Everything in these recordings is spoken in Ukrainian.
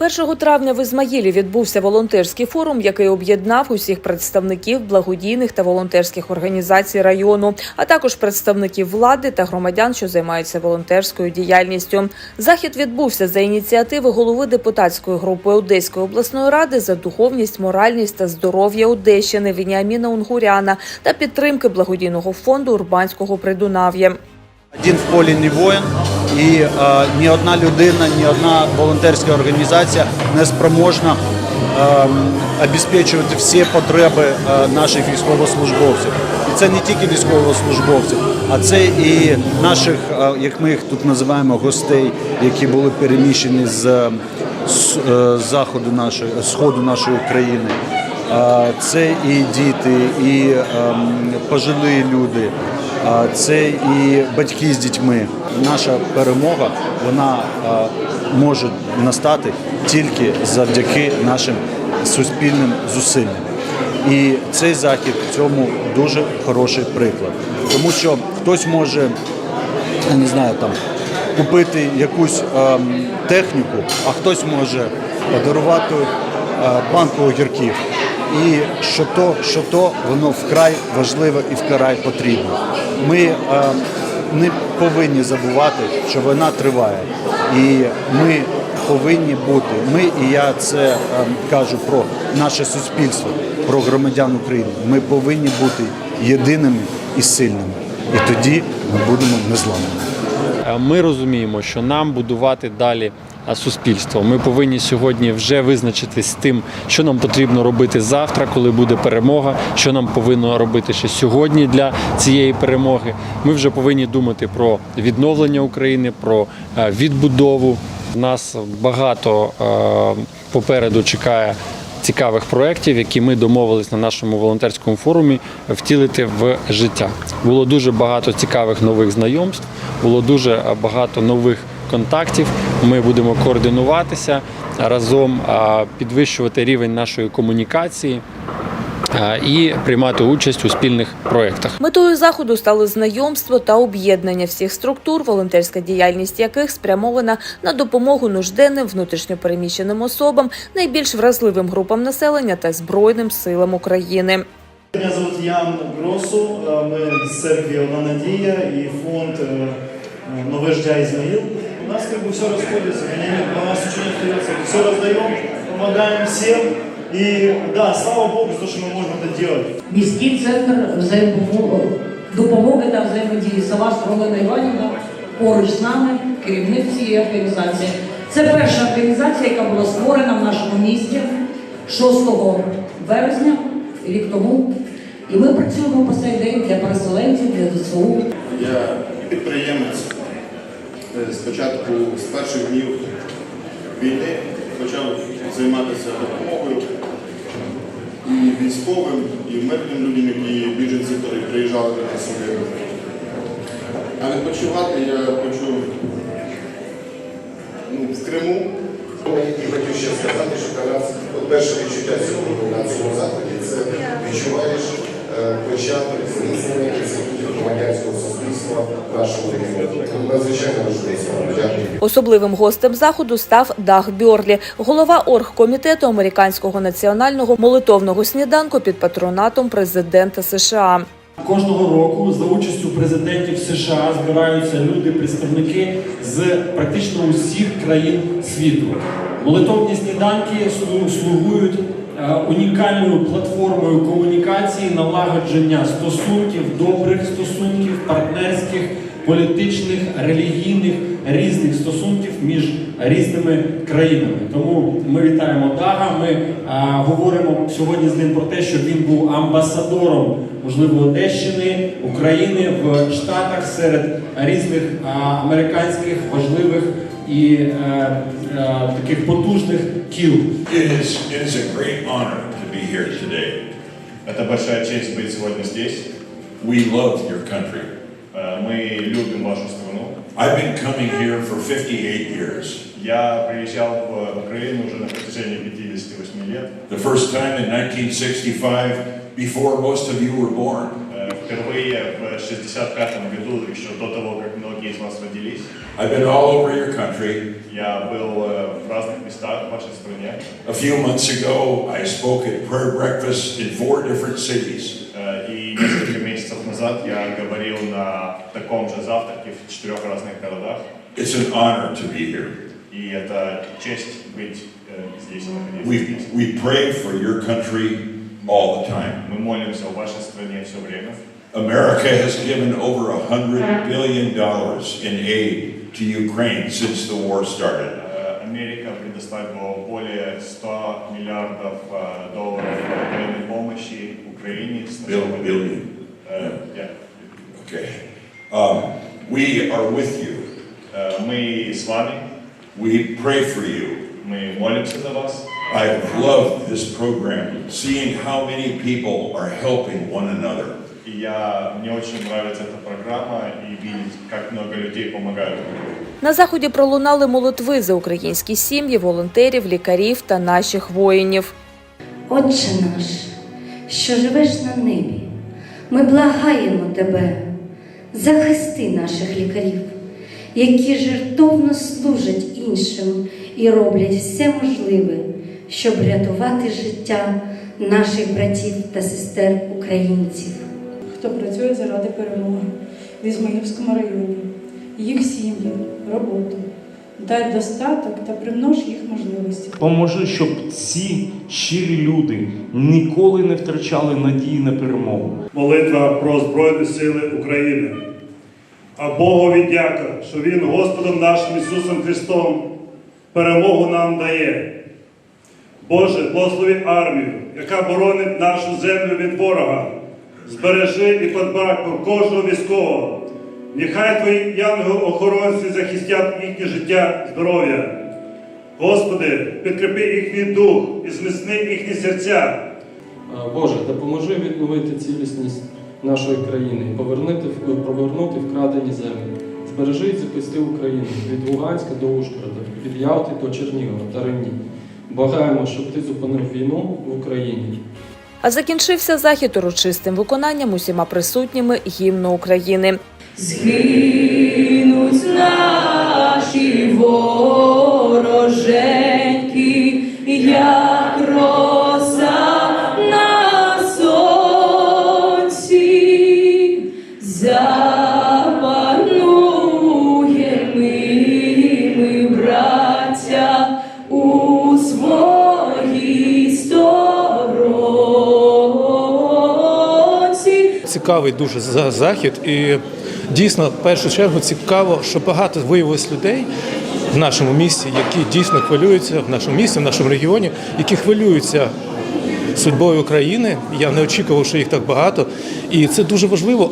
1 травня в Ізмаїлі відбувся волонтерський форум, який об'єднав усіх представників благодійних та волонтерських організацій району, а також представників влади та громадян, що займаються волонтерською діяльністю. Захід відбувся за ініціативи голови депутатської групи Одеської обласної ради за духовність, моральність та здоров'я Одещини Вініаміна Унгуряна та підтримки благодійного фонду Урбанського Придунав'я. Один в полі не воїн, і е, ні одна людина, ні одна волонтерська організація не спроможна е, обезпечувати всі потреби е, наших військовослужбовців. І це не тільки військовослужбовців, а це і наших, е, як ми їх тут називаємо, гостей, які були переміщені з, заходу нашої сходу нашої країни. Це і діти, і ем, пожилі люди, це і батьки з дітьми. Наша перемога вона може настати тільки завдяки нашим суспільним зусиллям. І цей захід в цьому дуже хороший приклад, тому що хтось може я не знаю, там купити якусь ем, техніку, а хтось може подарувати е, банку огірків. І що то, що то, воно вкрай важливо і вкрай потрібно. Ми е, не повинні забувати, що війна триває. І ми повинні бути. Ми, і я це е, кажу про наше суспільство, про громадян України. Ми повинні бути єдиними і сильними. І тоді ми будемо незламними. Е, Ми розуміємо, що нам будувати далі е, суспільство. Ми повинні сьогодні вже визначитись з тим, що нам потрібно робити завтра, коли буде перемога, що нам повинно робити ще сьогодні для цієї перемоги. Ми вже повинні думати про відновлення України, про е, відбудову. Нас багато попереду чекає цікавих проєктів, які ми домовились на нашому волонтерському форумі втілити в життя. Було дуже багато цікавих нових знайомств, було дуже багато нових контактів. Ми будемо координуватися разом, підвищувати рівень нашої комунікації і приймати участь у спільних проєктах. Метою заходу стало знайомство та об'єднання всіх структур, волонтерська діяльність яких спрямована на допомогу нужденним внутрішньопереміщеним особам, найбільш вразливим групам населення та збройним силам України. Меня зовут Ян Гросу, э, мы с церкви «Одна надія» и фонд э, э, «Новое ждя Измаил». У нас как бы все расходится, меня у нас ничего не остается. Все раздаем, помогаем всем. И да, слава Богу, за то, что мы можем это делать. Міський центр взаємопомоги допомоги та взаємодії села Олена Іванівна поруч з нами, керівник цієї організації. Це перша організація, яка була створена в нашому місті 6 березня, рік тому. І ми працюємо по цей день для переселенців, для ЗСУ. Я підприємець. Е, Спочатку з перших днів війни почав займатися допомогою і військовим, і мирним людям, які біженці, які приїжджали нас сюди. А відпочивати я хочу ну, в Криму. І хотів ще сказати, що для нас от перше відчуття сьогодні на цьому заході це відчуваєш е, початок зміцнення інститутів громадянського суспільства в нашому. Надзвичайно важливо. Дякую. Особливим гостем заходу став Даг Бьорлі, голова оргкомітету американського національного молитовного сніданку під патронатом президента США. Кожного року за участю президентів США збираються люди, представники з практично усіх країн світу. Молитовні сніданки слугують е, унікальною платформою комунікації, налагодження стосунків, добрих стосунків, партнерських, політичних, релігійних, різних стосунків між різними країнами. Тому ми вітаємо Дага. Ми е, говоримо сьогодні з ним про те, що він був амбасадором, можливо, Одещини, України в Штатах серед різних е, американських важливих і е, е, таких потужних кіл. It is, it is a great honor to be here today. Это большая честь быть сегодня здесь. We love your country. Э, Мы любим вашу страну. I've been coming here for 58 years. Я приезжал в Украину уже на протяжении 58 лет. The first time in 1965, before most of you were born. Э, В впервые в 65 году, еще до того, как многие из вас родились. I've been all over your country. Я был э, в разных местах в вашей стране. A few months ago, I spoke at prayer breakfast in four different cities. Э, И несколько месяцев назад я говорил на таком же завтраке в четырех разных городах. It's an honor to be here. И это честь быть э, здесь, находиться We, здесь. we pray for your country all the time. Мы молимся о вашей стране все время. America has given over a hundred billion dollars in aid to Ukraine since the war started. Э, Америка предоставила более 100 миллиардов э, долларов военной помощи Украине. с Bill, начала- billion. Э, yeah. Okay. Um, we are with you. Э, Мы с вами, We pray for you. мы молимся за вас. I've loved this program, seeing how many people are helping one another. И я, мне очень нравится эта программа и видеть, как много людей помогают. друг другу. На заході пролунали молитви за українські сім'ї, волонтерів, лікарів та наших воїнів. Отче наш, що живеш на небі, ми благаємо Тебе, захисти наших лікарів, які жертовно служать іншим і роблять все можливе, щоб рятувати життя наших братів та сестер українців. хто працює заради перемоги в Ізмаїльському районі, їх сім'ї, роботу. Дай достаток та примнож їх можливості. Поможи, щоб ці щирі люди ніколи не втрачали надії на перемогу. Молитва про Збройні Сили України. А Богові дяка, що Він Господом нашим Ісусом Христом перемогу нам дає. Боже, благослови армію, яка боронить нашу землю від ворога. Збережи і подбай про кожного військового. Нехай Твої янголи-охоронці захистять їхнє життя, здоров'я. Господи, підкріпи їхній дух і зміцни їхні серця. Боже, допоможи відновити цілісність нашої країни повернути, повернути вкрадені землі. Збережи і захисти Україну від Луганська до Ужгорода, від Ялти до Чернігова та Рені. Благаємо, щоб ти зупинив війну в Україні. А закінчився захід урочистим виконанням усіма присутніми гімну України. Згинуть наші вороженьки, як роса на сонці, запанує ми, ми, браття, у своїй сторонці. цікавий дуже захід, і дійсно, в першу чергу, цікаво, що багато виявилось людей в нашому місті, які дійсно хвилюються в нашому місті, в нашому регіоні, які хвилюються судьбою України. Я не очікував, що їх так багато. І це дуже важливо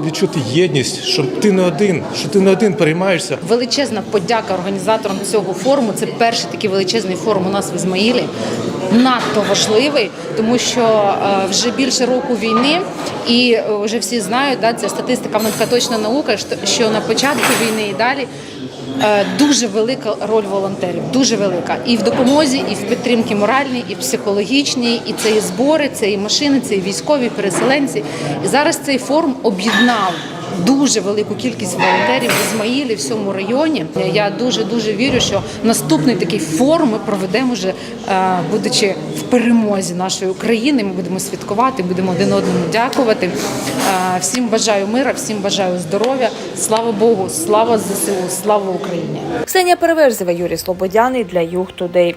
е, відчути єдність, що ти не один, що ти не один переймаєшся. Величезна подяка організаторам цього форуму. Це перший такий величезний форум у нас в Ізмаїлі. Надто важливий, тому що е, вже більше року війни, і е, вже всі знають, да, це статистика, вона така точна наука, що- на початку війни і далі дуже велика роль волонтерів, дуже велика. І в допомозі, і в підтримці моральній, і психологічній, і це і збори, це і машини, це і військові, переселенці. І зараз цей форум об'єднав дуже велику кількість волонтерів в Ізмаїлі, всьому районі. Я дуже дуже вірю, що наступний такий форум ми проведемо вже, е, будучи в перемозі нашої України. Ми будемо святкувати, будемо один одному дякувати. Е, Всім бажаю мира, всім бажаю здоров'я. Слава Богу, слава ЗСУ, слава Україні. Ксенія Переверзева, Юрій Слободяний для Юг Тудей.